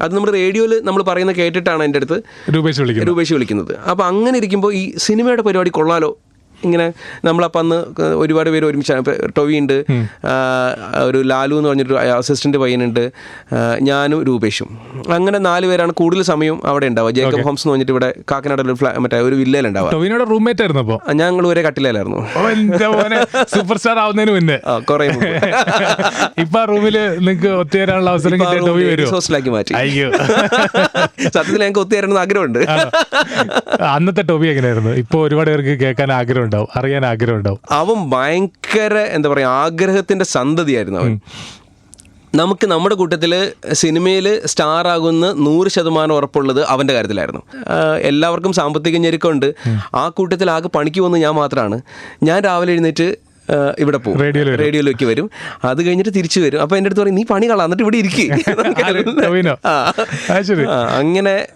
അത് നമ്മൾ റേഡിയോയിൽ നമ്മൾ പറയുന്ന കേട്ടിട്ടാണ് എന്റെ അടുത്ത് രൂപേഷ് വിളിക്കുന്നത്. രൂപേഷ് വിളിക്കുന്നത്. അപ്പോൾ അങ്ങനെ ഇരിക്കുമ്പോൾ ഈ സിനിമയുടെ പരിപാടി കൊള്ളാലോ ഇങ്ങനെ നമ്മളപ്പം അന്ന് ഒരുപാട് പേര് ഒരുമിച്ചാണ് ടൊവി ഉണ്ട് ഒരു ലാലു എന്ന് പറഞ്ഞൊരു അസിസ്റ്റന്റ് പയ്യനുണ്ട് ഞാനും രൂപേഷും. അങ്ങനെ നാല് പേരാണ് കൂടുതൽ സമയം അവിടെ ഉണ്ടാവുക. ജേക്കബ് ഹോംസ് എന്ന് പറഞ്ഞിട്ട് ഇവിടെ കാക്കനാട് ഒരു ഫ്ലാ മറ്റേ ഒരു വില്ലയിലുണ്ടാവുക. ടൊവിനോട് റൂംമേറ്റ് ആയിരുന്നു അപ്പോൾ ഞങ്ങൾ ഒരേ കട്ടിലായിരുന്നു സൂപ്പർ സ്റ്റാർ ആവുന്നതിന് മുന്നേ. കുറേ ഇപ്പൊ ആ റൂമിൽ നിങ്ങക്ക് ഒത്തുചേരാനുള്ള അവസരം ഹോസ്റ്റലാക്കി മാറ്റി. അയ്യോ. സത്യത്തിൽ ഞങ്ങൾക്ക് ഒത്തുചേരണമെന്ന് ആഗ്രഹമുണ്ട്. അന്നത്തെ ടോബി എങ്ങനെയായിരുന്നു? ഇപ്പൊ ഒരുപാട് പേർക്ക് കേൾക്കാൻ ആഗ്രഹം ഉണ്ടാവും അറിയാൻ ആഗ്രഹം ഉണ്ടാവും. അവൻ ഭയങ്കര എന്താ പറയുക ആഗ്രഹത്തിന്റെ സന്തതിയായിരുന്നു അവൻ. നമുക്ക് നമ്മുടെ കൂട്ടത്തിൽ സിനിമയിൽ സ്റ്റാർ ആകുന്ന നൂറ് ശതമാനം ഉറപ്പുള്ളത് അവന്റെ കാര്യത്തിലായിരുന്നു. എല്ലാവർക്കും സാമ്പത്തിക ഞെരുക്കമുണ്ട്. ആ കൂട്ടത്തിൽ ആകെ പണിക്ക് വന്ന് ഞാൻ മാത്രമാണ് ഞാൻ രാവിലെ എഴുന്നേറ്റ് ഇവിടെ പോകും. റേഡിയോയിലേക്ക് വരും. അത് കഴിഞ്ഞിട്ട് തിരിച്ചു വരും. അപ്പൊ എന്റെ അടുത്ത് പറയും നീ പണി കളാ എന്നിട്ട് ഇവിടെ ഇരിക്കും. ആ. ആ ശരി. അങ്ങനെ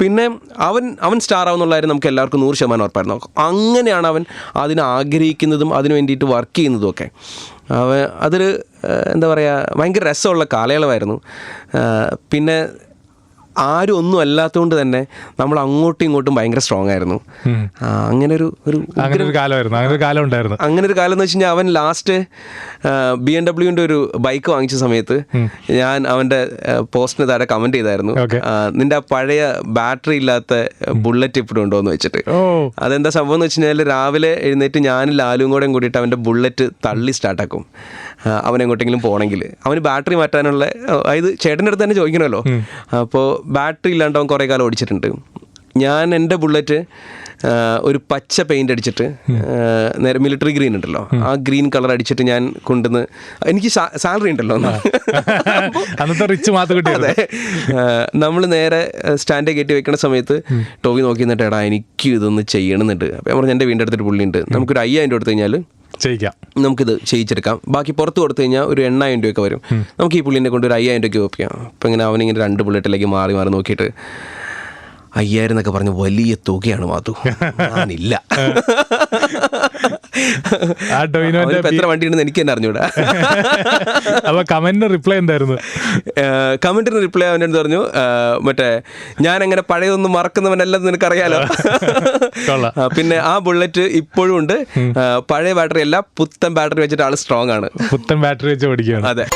പിന്നെ അവൻ അവൻ സ്റ്റാർ ആവുന്നുള്ള കാര്യം നമുക്ക് എല്ലാവർക്കും നൂറ് ശതമാനം ഉറപ്പായിരുന്നു. അങ്ങനെയാണ് അവൻ അതിന് ആഗ്രഹിക്കുന്നതും അതിന് വേണ്ടിയിട്ട് വർക്ക് ചെയ്യുന്നതും ഒക്കെ. അവൻ അതൊരു എന്താ പറയുക ഭയങ്കര രസമുള്ള കാലയളവായിരുന്നു. പിന്നെ ആരും ഒന്നും അല്ലാത്തതുകൊണ്ട് തന്നെ നമ്മൾ അങ്ങോട്ടും ഇങ്ങോട്ടും ഭയങ്കര സ്ട്രോങ് ആയിരുന്നു. അങ്ങനെ ഒരു ഒരു അങ്ങനെ ഒരു കാലമായിരുന്നു. അങ്ങനെ ഒരു കാലം ഉണ്ടായിരുന്നു. അങ്ങനെ ഒരു കാലം എന്ന് വെച്ച് കഴിഞ്ഞാൽ അവൻ ലാസ്റ്റ് ബി എം ഡബ്ല്യുവിന്റെ ഒരു ബൈക്ക് വാങ്ങിച്ച സമയത്ത് ഞാൻ അവന്റെ പോസ്റ്റിന് താഴെ കമന്റ് ചെയ്തായിരുന്നു. നിന്റെ ആ പഴയ ബാറ്ററി ഇല്ലാത്ത ബുള്ളറ്റ് ഇപ്പോഴും ഉണ്ടോ എന്ന് വെച്ചിട്ട് അതെന്താ സംഭവം എന്ന് വെച്ച് കഴിഞ്ഞാൽ രാവിലെ എഴുന്നേറ്റ് ഞാനും ലാലും കൂടെ കൂടിയിട്ട് അവന്റെ ബുള്ളറ്റ് തള്ളി സ്റ്റാർട്ടാക്കും അവൻ എങ്ങോട്ടെങ്കിലും പോകണമെങ്കിൽ അവന് ബാറ്ററി മാറ്റാനുള്ള അതായത് ചേട്ടന്റെ അടുത്ത് തന്നെ ചോദിക്കണമല്ലോ. അപ്പോൾ ബാറ്ററി ഇല്ലാണ്ട് അവൻ കുറേ കാലം ഓടിച്ചിട്ടുണ്ട്. ഞാൻ എന്റെ ബുള്ളറ്റ് ഒരു പച്ച പെയിന്റ് അടിച്ചിട്ട് നേരെ മിലിറ്ററി ഗ്രീൻ ഉണ്ടല്ലോ. ആ ഗ്രീൻ കളർ അടിച്ചിട്ട് ഞാൻ കൊണ്ടുവന്ന് എനിക്ക് സാലറി ഉണ്ടല്ലോ അന്നത്തെ റിച്ച് മാത്തുകുട്ടിയായിരുന്നു അതെ. നമ്മൾ നേരെ സ്റ്റാൻഡ് കയറ്റി വെക്കുന്ന സമയത്ത് ടോവി നോക്കി നിന്നിട്ട് എടാ എനിക്ക് ഇതൊന്ന് ചെയ്യണമെന്നുണ്ട് അപ്പം ഞാൻ പറഞ്ഞു എന്റെ വീടിന്റെ അടുത്തൊരു പുള്ളിയുണ്ട് നമുക്കൊരു അയ്യായിരം രൂപ കൊടുത്തു കഴിഞ്ഞാൽ നമുക്കിത് ചെയ്യിച്ചെടുക്കാം. ബാക്കി പുറത്ത് കൊടുത്തു കഴിഞ്ഞാൽ ഒരു എണ്ണായിരം രൂപയൊക്കെ വരും. നമുക്ക് ഈ പുള്ളിനെ കൊണ്ട് ഒരു അയ്യായിരം രൂപയ്ക്ക് ഒപ്പിക്കാം അപ്പം ഇങ്ങനെ അവനിങ്ങനെ രണ്ട് ബുള്ളറ്റിലേക്ക് മാറി മാറി നോക്കിയിട്ട് അയ്യായിരം എന്നൊക്കെ പറഞ്ഞ് വലിയ തുകയാണ് മാത്തു ഞാനില്ല. ആ അവനിപ്പോ എത്ര വണ്ടി ഉണ്ടെന്ന് എനിക്ക് തന്നെ അറിഞ്ഞൂടാ. അപ്പൊ കമന്റിന് റിപ്ലൈ എന്തായിരുന്നു? കമന്റിന് റിപ്ലൈ അവൻ അടുത്ത് പറഞ്ഞു മറ്റേ ഞാൻ അങ്ങനെ പഴയതൊന്നും മറക്കുന്നവനല്ലെന്ന് നിനക്കറിയാലോ. അറിയാലോ പിന്നെ ആ ബുള്ളറ്റ് ഇപ്പോഴും ഉണ്ട്. പഴയ ബാറ്ററി അല്ല പുത്തൻ ബാറ്ററി വെച്ചിട്ട് ആൾ സ്ട്രോങ് ആണ്. പുത്തൻ ബാറ്ററി വെച്ച് ഓടിക്കുകയാണ് അതെ.